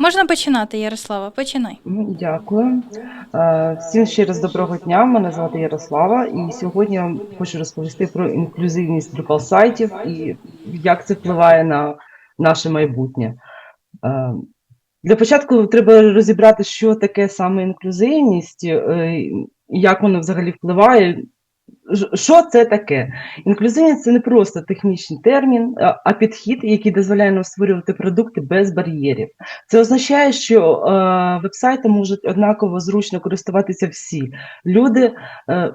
Можна починати, Ярослава, починай. Ну, Дякую. Е, Всім ще раз доброго дня. Мене звати Ярослава, і сьогодні я хочу розповісти про інклюзивність Drupal сайтів і як це впливає на наше майбутнє. Е, Для початку треба розібрати, що таке саме інклюзивність, е, як воно взагалі впливає. Що це таке? Інклюзивність це не просто технічний термін, а підхід, який дозволяє нам створювати продукти без бар'єрів. Це означає, що е, вебсайтом можуть однаково зручно користуватися всі люди. Е,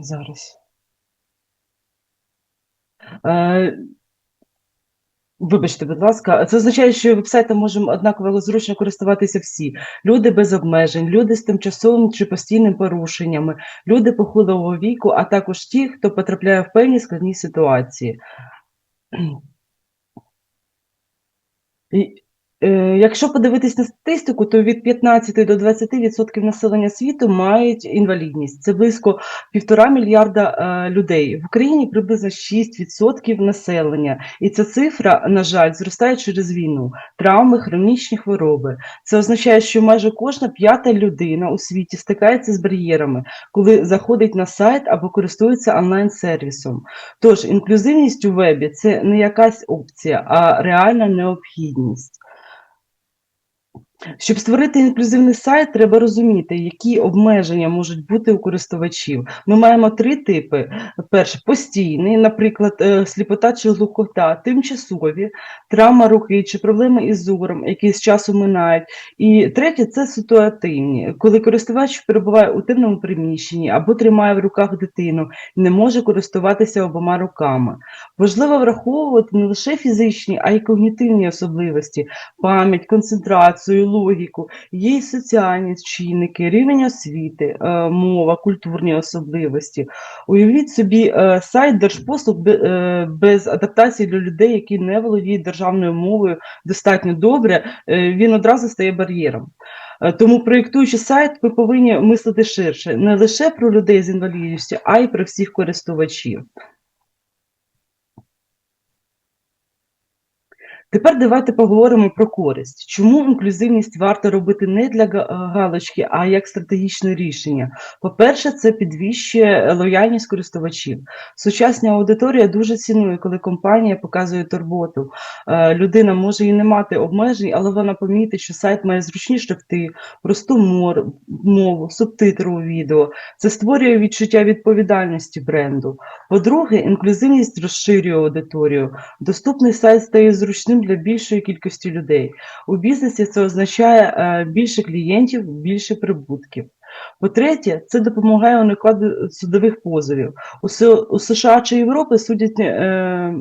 зараз. Е, Вибачте, будь ласка, це означає, що вебсайтом можемо однаково зручно користуватися всі. Люди без обмежень, люди з тимчасовим чи постійним порушеннями, люди похилого віку, а також ті, хто потрапляє в певні складні ситуації. Якщо подивитись на статистику, то від 15 до 20% населення світу мають інвалідність. Це близько півтора мільярда е, людей. В Україні приблизно 6% населення. І ця цифра, на жаль, зростає через війну, травми, хронічні хвороби. Це означає, що майже кожна п'ята людина у світі стикається з бар'єрами, коли заходить на сайт або користується онлайн-сервісом. Тож інклюзивність у вебі це не якась опція, а реальна необхідність. Щоб створити інклюзивний сайт, треба розуміти, які обмеження можуть бути у користувачів. Ми маємо три типи: перше постійний, наприклад, е, сліпота чи глухота, тимчасові, травма руки чи проблеми із зором, які з часу минають. І третє це ситуативні, коли користувач перебуває у темному приміщенні або тримає в руках дитину, не може користуватися обома руками. Важливо враховувати не лише фізичні, а й когнітивні особливості, пам'ять, концентрацію, логіку, є й соціальні чинники, рівень освіти, е, мова, культурні особливості. Уявіть собі е, сайт держпослуг е, без адаптації для людей, які не володіють державною мовою достатньо добре, він одразу стає бар'єром. Тому, проєктуючи сайт, ви повинні мислити ширше не лише про людей з інвалідністю, а й про всіх користувачів. Тепер давайте поговоримо про користь. Чому інклюзивність варто робити не для галочки, а як стратегічне рішення? По-перше, це підвищує лояльність користувачів. Сучасна аудиторія дуже цінує, коли компанія показує турботу. Е, Людина може і не мати обмежень, але вона помітить, що сайт має зручні шрифти, просту мову, субтитри у відео. Це створює відчуття відповідальності бренду. По-друге, інклюзивність розширює аудиторію. Доступний сайт стає зручним для більшої кількості людей. У бізнесі це означає е, більше клієнтів, більше прибутків. По-третє, це допомагає уникати судових позовів. У, США чи Європи судять, е,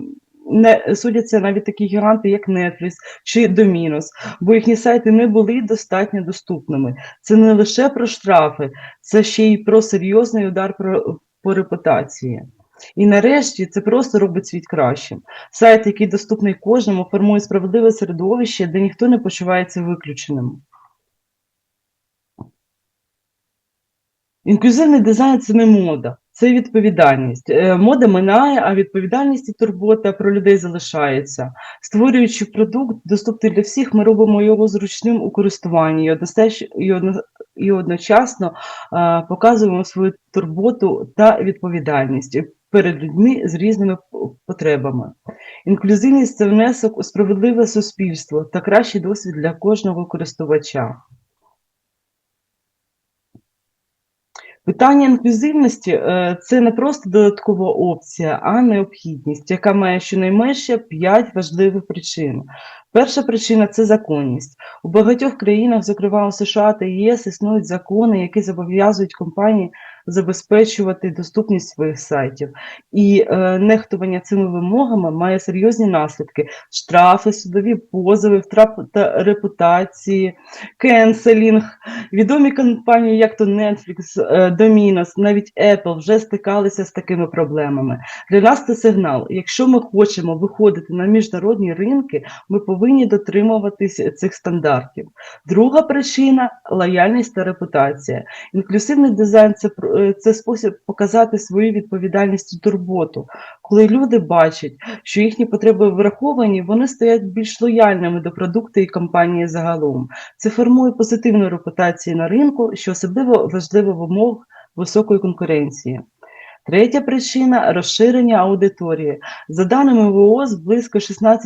не, судяться навіть такі гіганти, як Netflix чи Dominos, бо їхні сайти не були достатньо доступними. Це не лише про штрафи, це ще й про серйозний удар по репутації. І нарешті це просто робить світ кращим. Сайт, який доступний кожному, формує справедливе середовище, де ніхто не почувається виключеним. Інклюзивний дизайн це не мода, це відповідальність. Е, Мода минає, а відповідальність і турбота про людей залишається. Створюючи продукт, доступний для всіх, ми робимо його зручним у користуванні і одночасно е, показуємо свою турботу та відповідальність перед людьми з різними потребами. Інклюзивність це внесок у справедливе суспільство та кращий досвід для кожного користувача. Питання інклюзивності е, це не просто додаткова опція, а необхідність, яка має щонайменше 5 важливих причин. Перша причина це законність. У багатьох країнах, зокрема у США та ЄС, існують закони, які зобов'язують компанії забезпечувати доступність своїх сайтів. І е, нехтування цими вимогами має серйозні наслідки: штрафи, судові позови, втрата репутації, кенселінг. Відомі компанії, як то Netflix, е, Dominos, навіть Apple вже стикалися з такими проблемами. Для нас це сигнал. Якщо ми хочемо виходити на міжнародні ринки, ми повинні дотримуватися цих стандартів. Друга причина лояльність та репутація. Інклюзивний дизайн це про- це спосіб показати свою відповідальність і турботу. Коли люди бачать, що їхні потреби враховані, вони стають більш лояльними до продукту і компанії загалом. Це формує позитивну репутацію на ринку, що особливо важливо в умовах високої конкуренції. Третя причина розширення аудиторії. За даними ВООЗ, близько 16%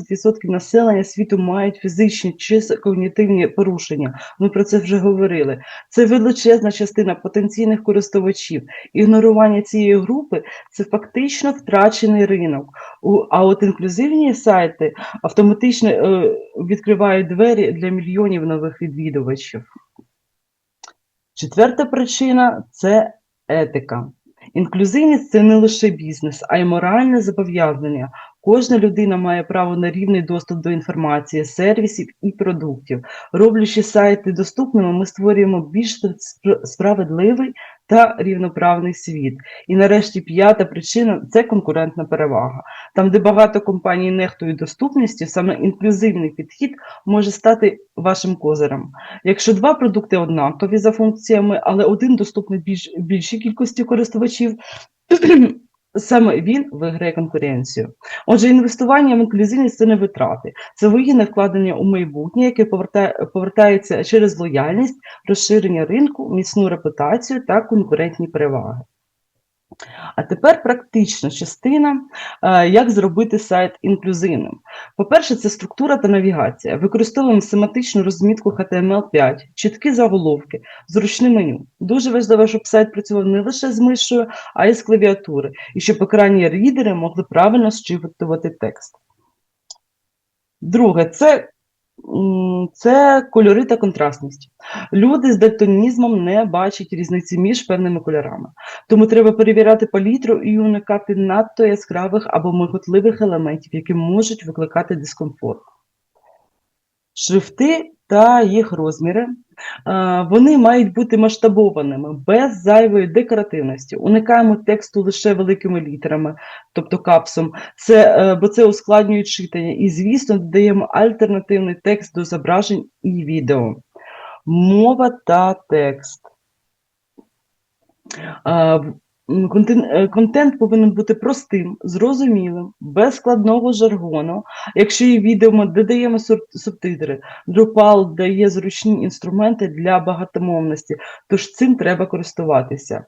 населення світу мають фізичні чи когнітивні порушення. Ми про це вже говорили. Це величезна частина потенційних користувачів. Ігнорування цієї групи це фактично втрачений ринок. А от інклюзивні сайти автоматично е, відкривають двері для мільйонів нових відвідувачів. Четверта причина це етика. Інклюзивність це не лише бізнес, а й моральне зобов'язання. Кожна людина має право на рівний доступ до інформації, сервісів і продуктів. Роблячи сайти доступними, ми створюємо більш справедливий та рівноправний світ. І нарешті п'ята причина це конкурентна перевага. Там, де багато компаній нехтують доступністю, саме інклюзивний підхід може стати вашим козирем. Якщо два продукти однакові за функціями, але один доступний більш, більшій кількості користувачів, саме він виграє конкуренцію. Отже, інвестування в інклюзивність це не витрати, це вигідне вкладення у майбутнє, яке повертає, повертається через лояльність, розширення ринку, міцну репутацію та конкурентні переваги. А тепер практична частина, е, як зробити сайт інклюзивним. По-перше, це структура та навігація. Використовуємо семантичну розмітку HTML5, чіткі заголовки, зручне меню. Дуже важливо, щоб сайт працював не лише з мишою, а й з клавіатури, і щоб екранні рідери могли правильно зчитувати текст. Друге, це, це кольори та контрастність. Люди з дальтонізмом не бачать різниці між певними кольорами. Тому треба перевіряти палітру і уникати надто яскравих або миготливих елементів, які можуть викликати дискомфорт. Шрифти та їх розміри. Е, Вони мають бути масштабованими, без зайвої декоративності. Уникаємо тексту лише великими літерами, тобто капсом, це, е, бо це ускладнює читання. І, звісно, додаємо альтернативний текст до зображень і відео. Мова та текст. Е, Контент, повинен бути простим, зрозумілим, без складного жаргону. Якщо є відео, ми додаємо субтитри. Drupal дає зручні інструменти для багатомовності, тож цим треба користуватися.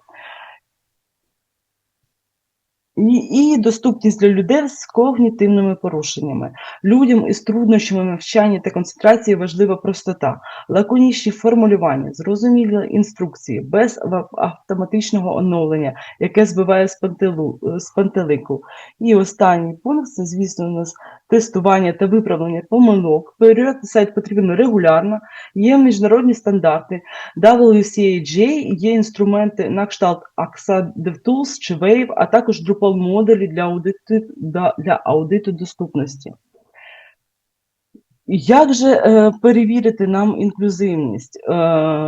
І, і доступність для людей з когнітивними порушеннями. Людям із труднощами навчання та концентрації важлива простота, лаконічні формулювання, зрозумілі інструкції, без автоматичного оновлення, яке збиває з, пантелу, з пантелику. І останній пункт це, звісно, у нас тестування та виправлення помилок. Перевіряти сайт потрібно регулярно, є міжнародні стандарти, WCAG, є інструменти на кшталт AXA DevTools чи Wave, а також Drupal модулі для аудиту, для аудиту доступності. Як же е, перевірити нам інклюзивність? Е,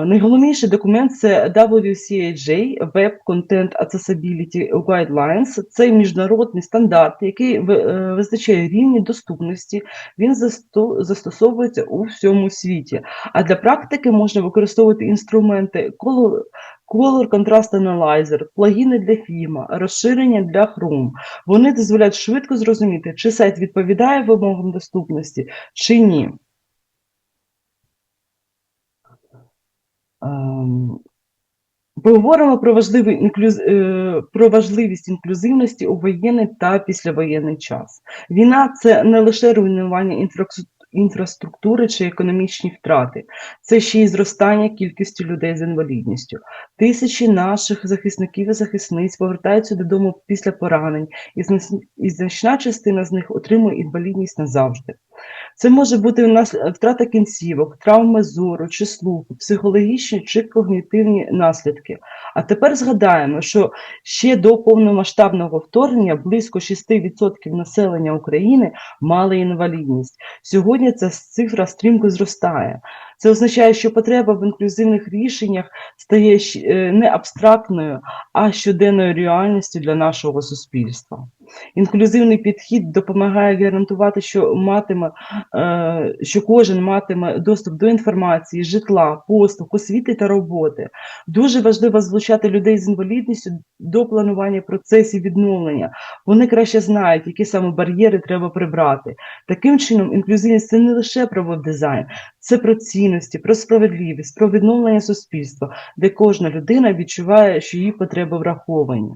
найголовніший документ це WCAG Web Content Accessibility Guidelines. Це міжнародний стандарт, який е, визначає рівні доступності. Він застосовується у всьому світі. А для практики можна використовувати інструменти Color, Contrast Analyzer, плагіни для Fima, розширення для Chrome. Вони дозволяють швидко зрозуміти, чи сайт відповідає вимогам доступності, чи ні. Ем, Поговоримо про, інклюз... е, про важливість інклюзивності у воєнний та післявоєнний час. Війна це не лише руйнування інфракс- інфраструктури чи економічні втрати, це ще й зростання кількості людей з інвалідністю. Тисячі наших захисників і захисниць повертаються додому після поранень, і значна частина з них отримує інвалідність назавжди. Це може бути у нас е, втрата кінцівок, травми зору чи слуху, психологічні чи когнітивні наслідки. А тепер згадаємо, що ще до повномасштабного вторгнення близько 6% населення України мали інвалідність. Сьогодні ця цифра стрімко зростає. Це означає, що потреба в інклюзивних рішеннях стає е, не абстрактною, а щоденною реальністю для нашого суспільства. Інклюзивний підхід допомагає гарантувати, що матиме, е, що кожен матиме доступ до інформації, житла, послуг, освіти та роботи. Дуже важливо залучати людей з інвалідністю до планування процесів відновлення. Вони краще знають, які саме бар'єри треба прибрати. Таким чином, інклюзивність це не лише про веб-дизайн, це про цінності, про справедливість, про відновлення суспільства, де кожна людина відчуває, що її потреби враховані.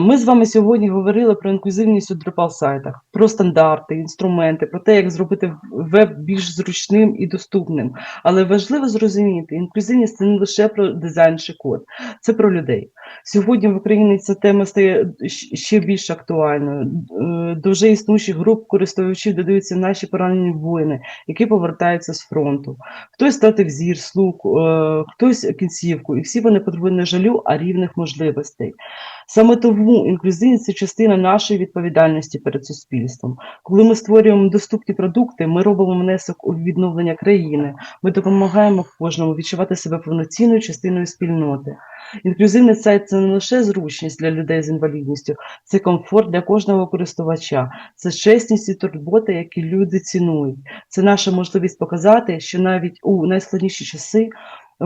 Ми з вами сьогодні говорили про інклюзивність у Drupal-сайтах, про стандарти, інструменти, про те, як зробити веб більш зручним і доступним. Але важливо зрозуміти, інклюзивність це не лише про дизайн чи код, це про людей. Сьогодні в Україні ця тема стає ще більш актуальною. Е, До вже існуючих груп користувачів додаються наші поранені воїни, які повертаються з фронту. Хтось втратив зір, слух, е, хтось кінцівку, і всі вони потребують не жалю, а рівних можливостей. Саме тому інклюзивність це частина нашої відповідальності перед суспільством. Коли ми створюємо доступні продукти, ми робимо внесок у відновлення країни. Ми допомагаємо кожному відчувати себе повноцінною частиною спільноти. Інклюзивний сайт це не лише зручність для людей з інвалідністю, це комфорт для кожного користувача, це чесність і турбота, які люди цінують. Це наша можливість показати, що навіть у найскладніші часи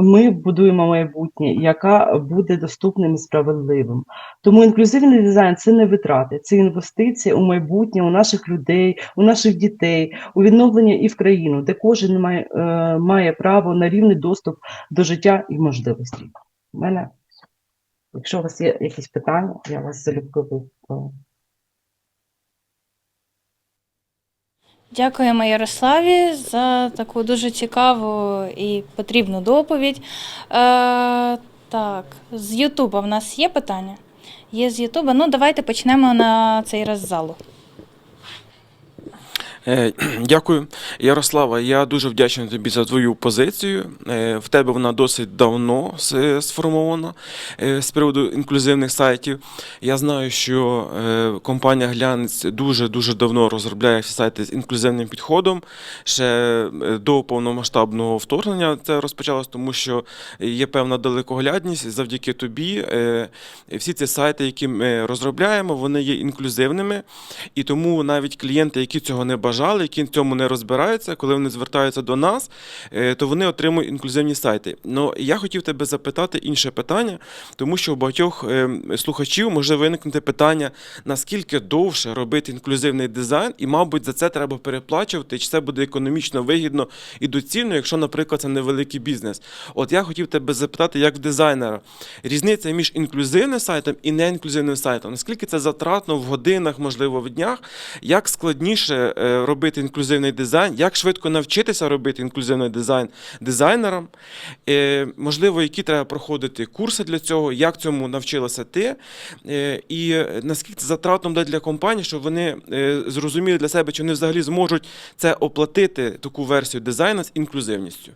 ми будуємо майбутнє, яке буде доступним і справедливим. Тому інклюзивний дизайн це не витрати, це інвестиція у майбутнє, у наших людей, у наших дітей, у відновлення і в країну, де кожен має, е, має право на рівний доступ до життя і можливостей. У мене, якщо у вас є якісь питання, я вас залюбки Дякуємо Ярославі за таку дуже цікаву і потрібну доповідь. Е, так, з Ютуба в нас є питання? Є з Ютуба. Ну, давайте почнемо на цей раз залу. Е, Дякую, Ярослава. Я дуже вдячний тобі за твою позицію. Е, В тебе вона досить давно сформована е, з приводу інклюзивних сайтів. Я знаю, що компанія Глянець дуже дуже давно розробляє всі сайти з інклюзивним підходом. Ще до повномасштабного вторгнення це розпочалось, тому що є певна далекоглядність завдяки тобі. Всі ці сайти, які ми розробляємо, вони є інклюзивними. І тому навіть клієнти, які цього не бажали, які в цьому не розбираються, коли вони звертаються до нас, е, то вони отримують інклюзивні сайти. Ну я хотів тебе запитати інше питання, тому що у багатьох е, слухачів може виникнути питання, наскільки довше робити інклюзивний дизайн, і, мабуть, за це треба переплачувати, чи це буде економічно вигідно і доцільно, якщо, наприклад, це невеликий бізнес. От я хотів тебе запитати, як в дизайнера, різниця між інклюзивним сайтом і неінклюзивним сайтом. Наскільки це затратно в годинах, можливо, в днях? Як складніше е, робити інклюзивний дизайн? Як швидко навчитися робити інклюзивний дизайн дизайнерам? Е, Можливо, які треба проходити курси для цього? Як цьому навчилася ти? Е, І наскільки це затратно буде для компаній, щоб вони е, зрозуміли для себе, чи вони взагалі зможуть це оплатити таку версію дизайну з інклюзивністю?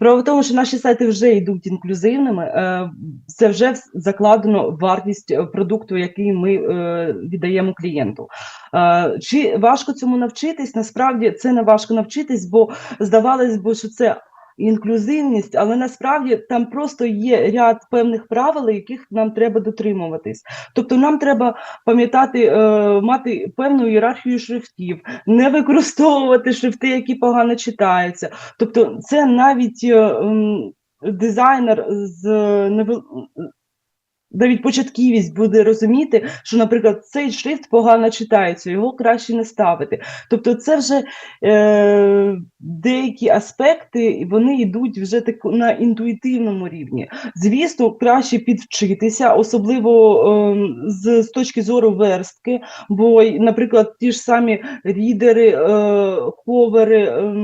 Справа в тому, що наші сайти вже йдуть інклюзивними, е, це вже закладено вартість е, продукту, який ми е, віддаємо клієнту. Чи важко цьому навчитись? Насправді це не важко навчитись, бо здавалось би, що це інклюзивність, але насправді там просто є ряд певних правил, яких нам треба дотримуватись. Тобто нам треба пам'ятати, е, мати певну ієрархію шрифтів, не використовувати шрифти, які погано читаються. Тобто, це навіть е, дизайнер з невел... навіть початківість буде розуміти, що, наприклад, цей шрифт погано читається, його краще не ставити. Тобто, це вже е, деякі аспекти, вони йдуть вже так на інтуїтивному рівні. Звісно, краще підвчитися, особливо е, з, з точки зору верстки, бо, наприклад, ті ж самі рідери, е, ховери, е,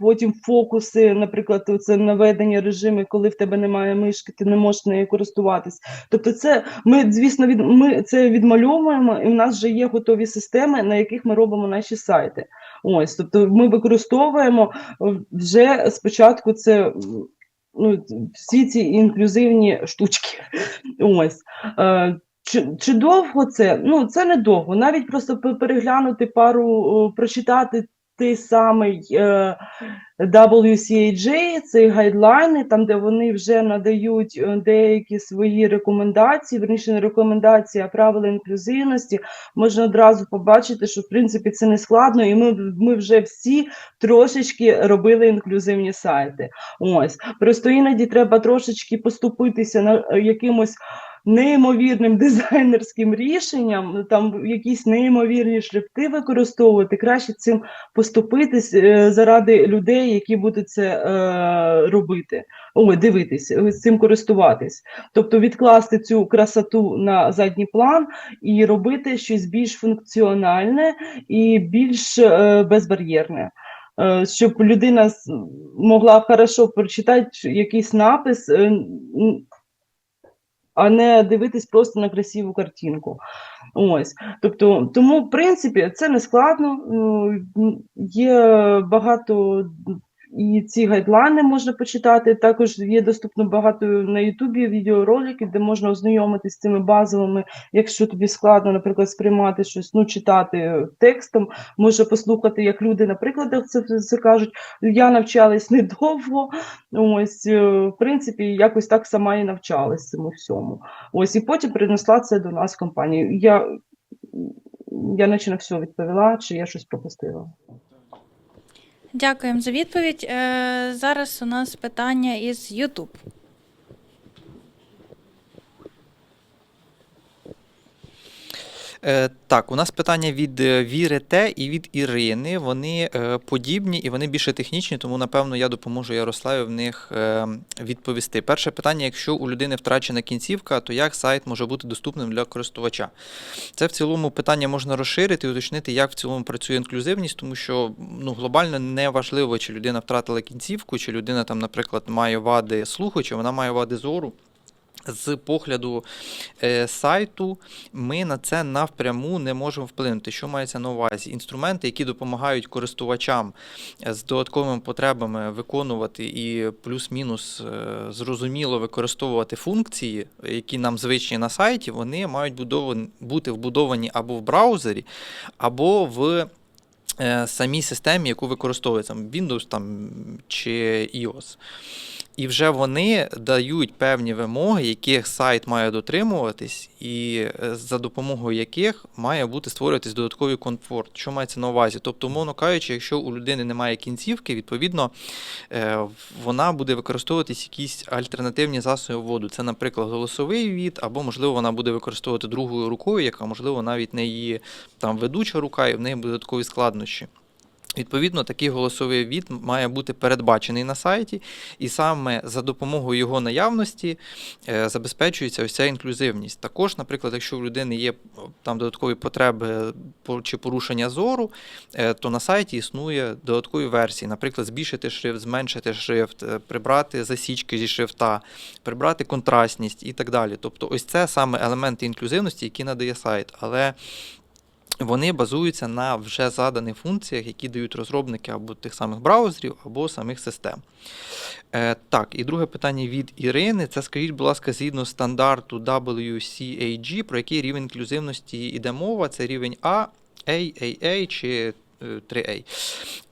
потім фокуси, наприклад, це наведення режимів, коли в тебе немає мишки, ти не можеш нею користуватись. Тобто, це ми, звісно, від ми це відмальовуємо, і в нас вже є готові системи, на яких ми робимо наші сайти. Ось, тобто, ми використовуємо е, вже спочатку це. Ну, всі ці інклюзивні штучки. Ось. Е, чи, чи довго це? Ну, це довго. Навіть просто переглянути пару, прочитати той самий е, WCAG, це гайдлайни, там, де вони вже надають е, деякі свої рекомендації, верніше не рекомендації, а правила інклюзивності, можна одразу побачити, що в принципі це не складно, і ми, ми вже всі трошечки робили інклюзивні сайти. Ось просто іноді треба трошечки поступитися на е, якимось. Неймовірним дизайнерським рішенням, там якісь неймовірні шрифти використовувати, краще цим поступитись е, заради людей, які будуть це е, робити. Ой, дивитись, е, цим користуватись. Тобто відкласти цю красоту на задній план і робити щось більш функціональне і більш е, безбар'єрне. Е, Щоб людина могла хорошо прочитати якийсь напис, а не дивитись просто на красиву картинку. Ось. Тобто, тому, в принципі, це не складно. Є багато і ці гайдлайни можна почитати. Також є доступно багато на Ютубі відеороликів, де можна ознайомитися з цими базовими. Якщо тобі складно, наприклад, сприймати щось, ну читати текстом, може послухати, як люди на прикладах це, це кажуть. Я навчалась недовго. Ось, е, в принципі, якось так сама і навчалась цьому всьому. Ось, і потім принесла це до нас в компанію. Я, я наче на все відповіла, чи я щось пропустила. Дякуємо за відповідь. Е, зараз у нас питання із YouTube. Так, у нас питання від е, Віри Т і від Ірини. Вони е, подібні і вони більше технічні, тому напевно я допоможу Ярославі в них е, відповісти. Перше питання: якщо у людини втрачена кінцівка, то як сайт може бути доступним для користувача? Це в цілому питання можна розширити і уточнити, як в цілому працює інклюзивність, тому що ну, глобально не важливо, чи людина втратила кінцівку, чи людина там, наприклад, має вади слуху, чи вона має вади зору. З погляду е, сайту ми на це навпряму не можемо вплинути. Що мається на увазі? Інструменти, які допомагають користувачам е, з додатковими потребами виконувати і плюс-мінус е, зрозуміло використовувати функції, які нам звичні на сайті, вони мають бути вбудовані або в браузері, або в самій системі, яку використовує там Windows там, чи iOS. І вже вони дають певні вимоги, яких сайт має дотримуватись, і е, за допомогою яких має бути створюватись додатковий комфорт. Що мається на увазі? Тобто, умовно кажучи, якщо у людини немає кінцівки, відповідно е, вона буде використовуватись якісь альтернативні засоби вводу. Це, наприклад, голосовий ввід, або, можливо, вона буде використовувати другою рукою, яка, можливо, навіть не її там ведуча рука, і в неї будуть додаткові складнощі. Відповідно, такий голосовий від має бути передбачений на сайті, і саме за допомогою його наявності е, забезпечується ось ця інклюзивність. Також, наприклад, якщо в людини є там додаткові потреби чи порушення зору, е, то на сайті існує додаткові версії, наприклад, збільшити шрифт, зменшити шрифт, е, прибрати засічки зі шрифта, прибрати контрастність і так далі. Тобто, ось це саме елементи інклюзивності, які надає сайт. Але вони базуються на вже заданих функціях, які дають розробники або тих самих браузерів, або самих систем. Е, так, і друге питання від Ірини. Це скажіть, будь ласка, згідно стандарту WCAG, про який рівень інклюзивності йде мова? Це рівень А, AAA чи 3A.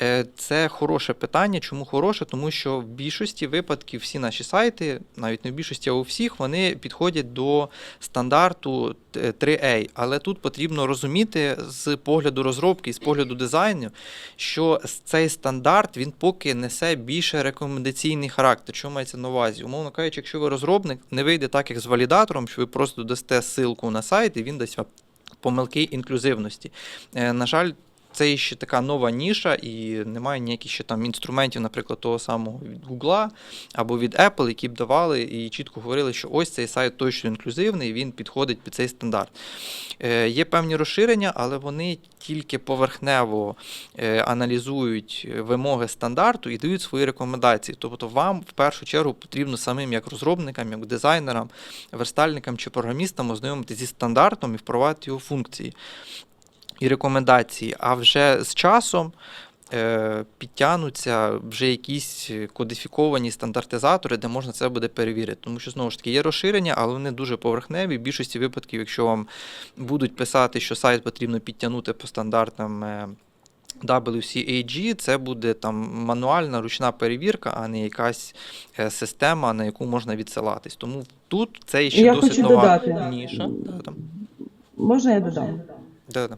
Е, Це хороше питання. Чому хороше? Тому що в більшості випадків всі наші сайти, навіть не в більшості, а у всіх, вони підходять до стандарту е, 3A. Але тут потрібно розуміти з погляду розробки і з погляду дизайну, що цей стандарт він поки несе більше рекомендаційний характер. Що мається на увазі? Умовно кажучи, якщо ви розробник, не вийде так, як з валідатором, що ви просто дасте ссылку на сайт і він дасть вам помилки інклюзивності. Е, На жаль, це ще така нова ніша, і немає ніяких ще там інструментів, наприклад, того самого від Google або від Apple, які б давали і чітко говорили, що ось цей сайт точно інклюзивний, він підходить під цей стандарт. Е, є певні розширення, але вони тільки поверхнево е, аналізують вимоги стандарту і дають свої рекомендації. Тобто вам в першу чергу потрібно самим як розробникам, як дизайнерам, верстальникам чи програмістам ознайомитися зі стандартом і впровадити його функції і рекомендації. А вже з часом. е, Підтягнуться вже якісь кодифіковані стандартизатори, де можна це буде перевірити. Тому що знову ж таки є розширення, але вони дуже поверхневі. В більшості випадків, якщо вам будуть писати, що сайт потрібно підтягнути по стандартам е, WCAG це буде там мануальна ручна перевірка, а не якась е, система, на яку можна відсилатись. Тому тут це ще Я досить хочу нова додати. ніша. Можна я додам? Да, да.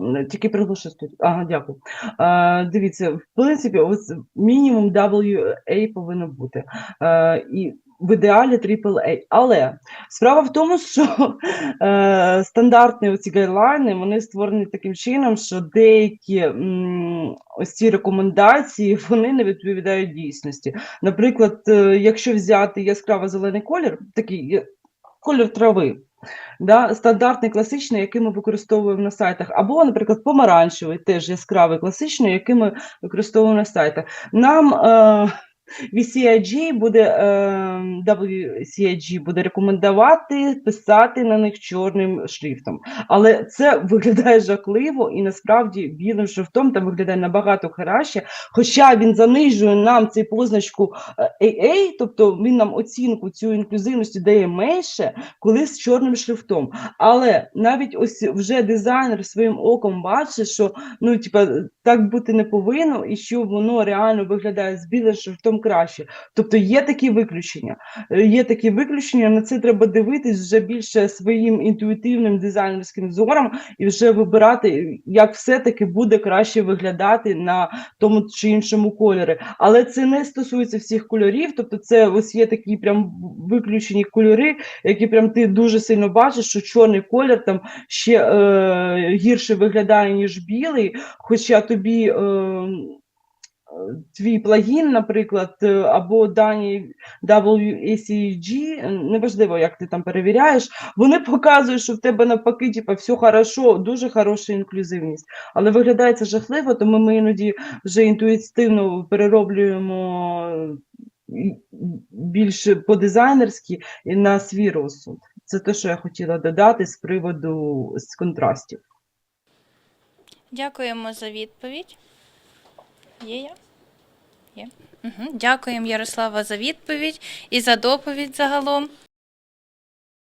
М, Тільки приглушу тут. Ага, дякую. А, дивіться, в принципі, ось мінімум WA повинно бути. А, і в ідеалі AAA. Але справа в тому, що е, стандартні оці гайдлайни вони створені таким чином, що деякі м, ось ці рекомендації вони не відповідають дійсності. Наприклад, е, якщо взяти яскраво зелений колір, такий е, колір трави. Да, стандартний класичний, який ми використовуємо на сайтах, або, наприклад, помаранчевий, теж яскравий класичний, який ми використовуємо на сайтах. Нам е, VCIG буде е, WCIG буде рекомендувати писати на них чорним шрифтом. Але це виглядає жахливо, і насправді білим шрифтом там виглядає набагато краще. Хоча він занижує нам цей позначку е, AA, тобто він нам оцінку цю інклюзивності дає менше, коли з чорним шрифтом. Але навіть ось вже дизайнер своїм оком бачить, що ну, типа, так бути не повинно, і що воно реально виглядає з білим шрифтом краще. Тобто є такі виключення. Е, Є такі виключення, на це треба дивитись вже більше своїм інтуїтивним дизайнерським зором і вже вибирати, як все-таки буде краще виглядати на тому чи іншому кольорі. Але це не стосується всіх кольорів, тобто це ось є такі прям виключені кольори, які прям ти дуже сильно бачиш, що чорний колір там ще е, гірше виглядає, ніж білий, хоча тобі. Е, Твій плагін, наприклад, е, або дані е, неважливо, як ти там перевіряєш, вони показують, що в тебе навпаки, типу, все хорошо, дуже хороша інклюзивність. Але виглядає це жахливо, тому ми іноді вже інтуїтивно перероблюємо більше по-дизайнерськи і на свій розсуд. Це те, що я хотіла додати з приводу з контрастів. Дякуємо за відповідь. Є я? Є. Угу. Дякуємо, Ярослава, за відповідь і за доповідь загалом.